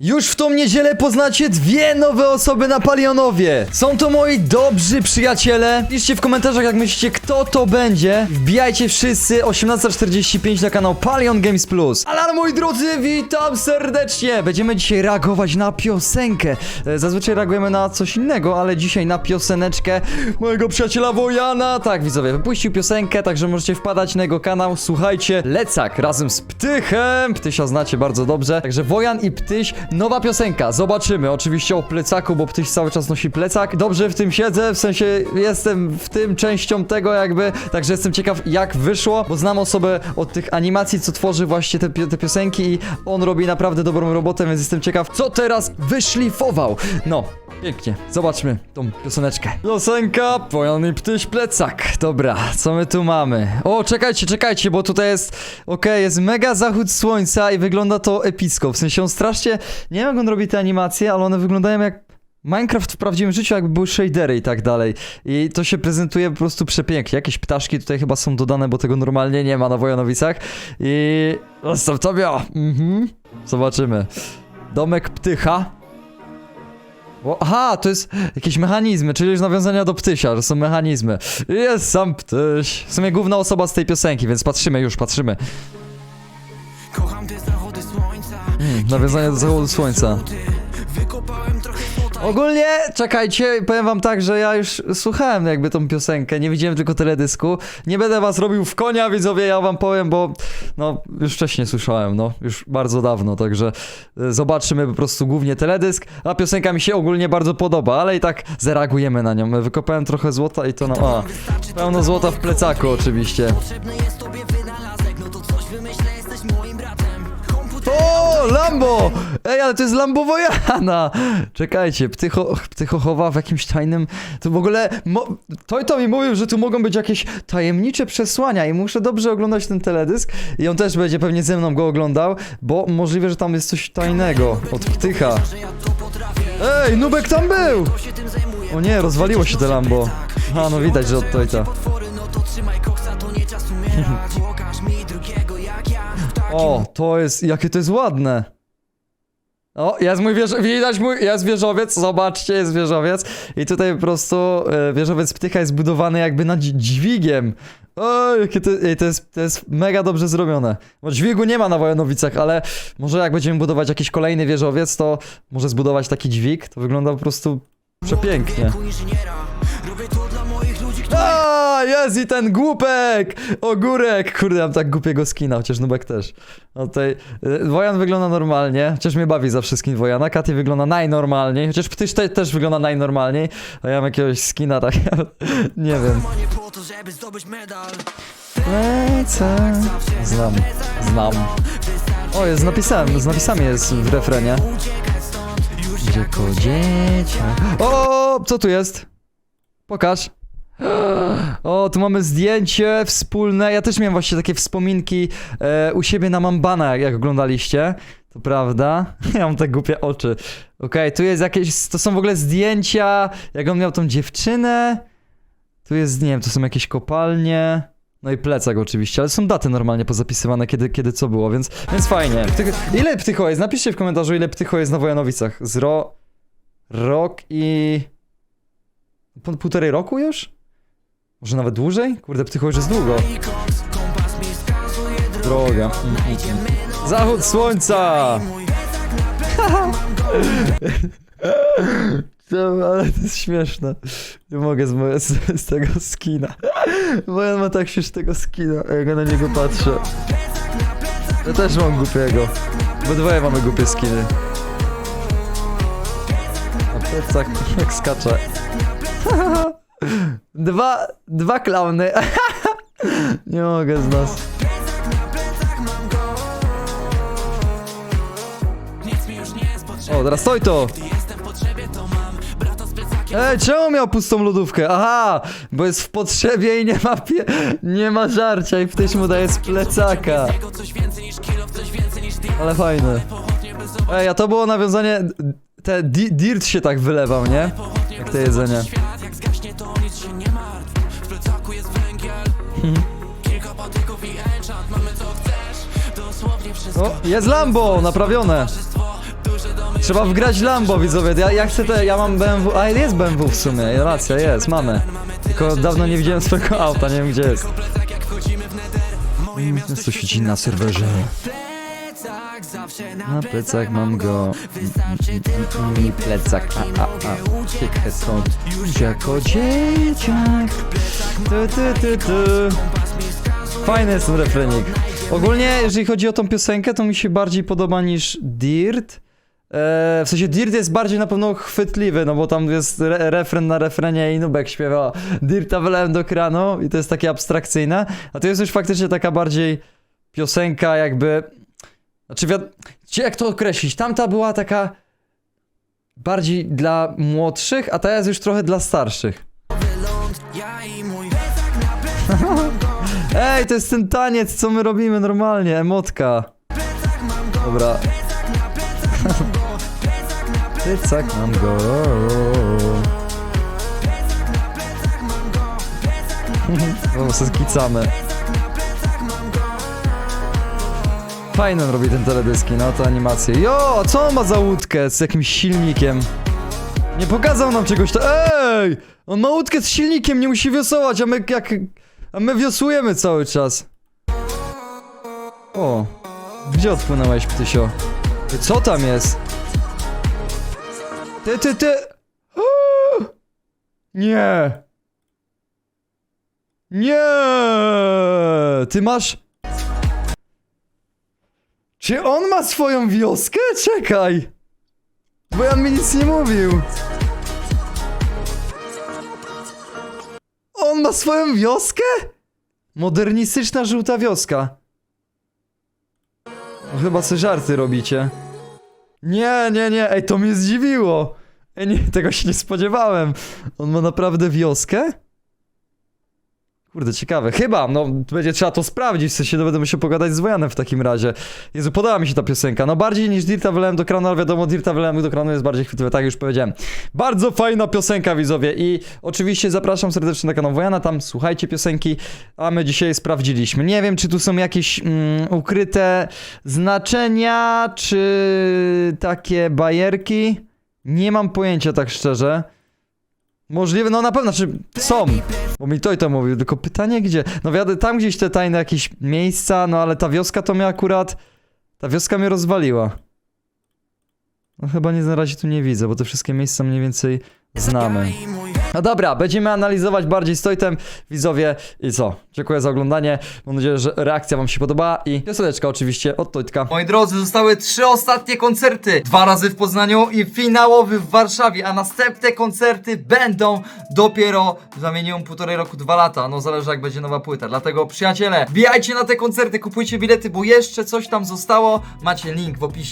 Już w tą niedzielę poznacie dwie nowe osoby na Palionowie. Są to moi dobrzy przyjaciele. Piszcie w komentarzach, jak myślicie, kto to będzie. Wbijajcie wszyscy 18.45 na kanał Palion Games Plus. Alarm, moi drodzy, witam serdecznie. Będziemy dzisiaj reagować na piosenkę. E, Zazwyczaj reagujemy na coś innego, ale dzisiaj na pioseneczkę mojego przyjaciela Wojana. Tak, widzowie, wypuścił piosenkę, także możecie wpadać na jego kanał. Słuchajcie, Lecak razem z Ptychem. Ptysia znacie bardzo dobrze. Także Wojan i Ptyś, nowa piosenka. Zobaczymy. Oczywiście o plecaku, bo Ptyś cały czas nosi plecak. Dobrze w tym siedzę, w sensie jestem w tym częścią tego jakby. Także jestem ciekaw jak wyszło, bo znam osobę od tych animacji, co tworzy właśnie te, te piosenki i on robi naprawdę dobrą robotę, więc jestem ciekaw, co teraz wyszlifował. No, Pięknie, zobaczmy tą pioseneczkę. Piosenka, Wojan i Ptyś Plecak. Dobra, co my tu mamy? O, czekajcie, czekajcie, bo tutaj jest, okej, jest mega zachód słońca i wygląda to epicko. W sensie on strasznie, nie wiem jak on robi te animacje, ale one wyglądają jak Minecraft w prawdziwym życiu, jakby były shadery i tak dalej. I to się prezentuje po prostu przepięknie. Jakieś ptaszki tutaj chyba są dodane, bo tego normalnie nie ma na Wojanowicach. I... Zostaw tobie! Mhm. Zobaczymy. Domek Ptycha. O, aha, to jest jakieś mechanizmy, czyli już nawiązania do ptysia, że są mechanizmy. Jest sam ptyś. W sumie główna osoba z tej piosenki, więc patrzymy już, patrzymy. Kocham te zachody słońca Hmm, nawiązania do zachodu słońca. Ogólnie, czekajcie, powiem wam tak, że ja już słuchałem jakby tą piosenkę, nie widziałem tylko teledysku. Nie będę was robił w konia, widzowie, ja wam powiem, bo no, już wcześniej słyszałem, no, już bardzo dawno, także y, zobaczymy po prostu głównie teledysk, a piosenka mi się ogólnie bardzo podoba, ale i tak zareagujemy na nią. Wykopałem trochę złota i to na... A, pełno złota w plecaku oczywiście. Potrzebny jest tobie wynalazek No to coś wymyślę, jesteś moim bratem Komputer O, Lambo! Ej, ale to jest Lambo Wojana! Czekajcie, Ptycho, Ptycho chowa w jakimś tajnym... To w ogóle... Mo... To i to mi mówił, że tu mogą być jakieś tajemnicze przesłania i muszę dobrze oglądać ten teledysk i on też będzie pewnie ze mną go oglądał, bo możliwe, że tam jest coś tajnego od Ptycha. Ej, Nubek tam był! O nie, rozwaliło się te Lambo. A, no widać, że od to i to. O, to jest, jakie to jest ładne. O, jest mój wież... widać mój, jest wieżowiec, zobaczcie, jest wieżowiec. I tutaj po prostu e, wieżowiec ptycha jest budowany jakby nad dź- dźwigiem. O, jakie to, to, jest, to jest mega dobrze zrobione. Bo dźwigu nie ma na Wojanowicach, ale może jak będziemy budować jakiś kolejny wieżowiec, to może zbudować taki dźwig, to wygląda po prostu przepięknie. Wieku inżyniera Robię to dla moich ludzi, którzy A, jest i ten głupek! Ogórek! Kurde, mam tak głupiego skina, chociaż Nubek też. No tutaj, y, Wojan wygląda normalnie, chociaż mnie bawi za wszystkim Wojana. Katy wygląda najnormalniej, chociaż Ptyś te, też wygląda najnormalniej, a ja mam jakiegoś skina tak, nie wiem. Ma nie po to, żeby zdobyć medal Lecę. Znam, znam. O, jest z napisem, z napisami jest w refrenie. Uciekać stąd Już Dzieko dzieciak. O, co tu jest? Pokaż. O, tu mamy zdjęcie wspólne. Ja też miałem właśnie takie wspominki e, u siebie na Mambana, jak, jak oglądaliście. To prawda. Ja mam te głupie oczy. Okej, tu jest jakieś. To są w ogóle zdjęcia, jak on miał tą dziewczynę. Tu jest, nie wiem, to są jakieś kopalnie. No i plecak oczywiście, ale są daty normalnie pozapisywane, kiedy, kiedy co było, więc, więc fajnie. Ile ptycho jest? Napiszcie w komentarzu, ile ptycho jest na Wojanowicach. Z ro... Rok i... Po półtorej roku już? Może nawet dłużej? Kurde, ptycho już jest długo. Droga. Zachód słońca! To, ale to jest śmieszne. Nie mogę z, moje, z, z tego skina. Bo ja ma tak śmiesznego skina, jak ja na niego patrzę. Ja też mam głupiego. Bo dwoje mamy głupie skiny. A plecak jak skacze. Dwa, dwa klauny. Nie mogę z nas. O, teraz stoi to! Ej, czemu miał pustą lodówkę? Aha, bo jest w potrzebie i nie ma pie... nie ma żarcia i ktoś mu daje z plecaka. Ale fajne. Ej, a to było nawiązanie... Te di dirt się tak wylewał, nie? Jak to jedzenie. Świat jak zgaśnie to nic się nie martw W plecaku jest węgiel Kilka patyków i enchant Mamy co chcesz Dosłownie wszystko O, jest Lambo, naprawione. Trzeba wgrać Lambo, widzowie. Ja, ja chcę te, ja mam BMW. A jest BMW w sumie, racja, jest, mamy. Tylko dawno nie widziałem swojego auta, nie wiem gdzie jest. Mm, Co świeci na serwerze? Na, Na plecach mam go. Mi plecak, a a a. Uciekaj stąd. Już jako dzieciak. Tu, tu, tu, tu. Fajny jest ten refrenik. Ogólnie, jeżeli chodzi o tą piosenkę, to mi się bardziej podoba niż Dirt. Eee, w sensie Dirt jest bardziej na pewno chwytliwy, no bo tam jest re refren na refrenie i Nubek śpiewa Dirta wylałem do kranu i to jest takie abstrakcyjne, a to jest już faktycznie taka bardziej piosenka jakby... Znaczy, jak to określić? Tamta była taka bardziej dla młodszych, a ta jest już trochę dla starszych. Plecak na plecach Ej, to jest ten taniec, co my robimy normalnie, emotka. Dobra. Plecak mam go. No, se skicamy. Fajny on robi ten teledyski, no te animacje. Jo, co on ma za łódkę z jakimś silnikiem? Nie pokazał nam czegoś to. Ej! On ma łódkę z silnikiem, nie musi wiosować, a my jak. A my wiosłujemy cały czas. O. Gdzie odpłynąłeś, ptysio? Ej, Co tam jest? Ty, ty, ty! Nie! Nie! Ty masz... Czy on ma swoją wioskę? Czekaj! Bo Jan mi nic nie mówił. On ma swoją wioskę? Modernistyczna żółta wioska. No, chyba sobie żarty robicie. Nie, nie, nie, ej, to mnie zdziwiło. Ej, nie, tego się nie spodziewałem. On ma naprawdę wioskę? Kurde, ciekawe. Chyba, no będzie trzeba to sprawdzić, w sensie no, będę musiał pogadać z Wojanem w takim razie. Jezu, podoba mi się ta piosenka. No bardziej niż Dirta wylałem do kranu, ale wiadomo, Dirta wylałem do kranu jest bardziej chwytliwe, tak już powiedziałem. Bardzo fajna piosenka, widzowie. I oczywiście zapraszam serdecznie na kanał Wojana, tam słuchajcie piosenki, a my dzisiaj sprawdziliśmy. Nie wiem, czy tu są jakieś mm, ukryte znaczenia, czy takie bajerki. Nie mam pojęcia, tak szczerze. Możliwe, no na pewno, czy są. Bo mi to i to mówił, tylko pytanie gdzie? No wiadomo, tam gdzieś te tajne jakieś miejsca, no ale ta wioska to mnie akurat... Ta wioska mnie rozwaliła. No chyba nie na razie tu nie widzę, bo te wszystkie miejsca mniej więcej znamy. No dobra, będziemy analizować bardziej stojtem, widzowie. I co? Dziękuję za oglądanie. Mam nadzieję, że reakcja wam się podobała i pioseneczka oczywiście od Tojtka. Moi drodzy, zostały trzy ostatnie koncerty. Dwa razy w Poznaniu i finałowy w Warszawie, a następne koncerty będą dopiero za minimum półtorej roku, dwa lata. No zależy jak będzie nowa płyta. Dlatego przyjaciele, wbijajcie na te koncerty, kupujcie bilety, bo jeszcze coś tam zostało. Macie link w opisie.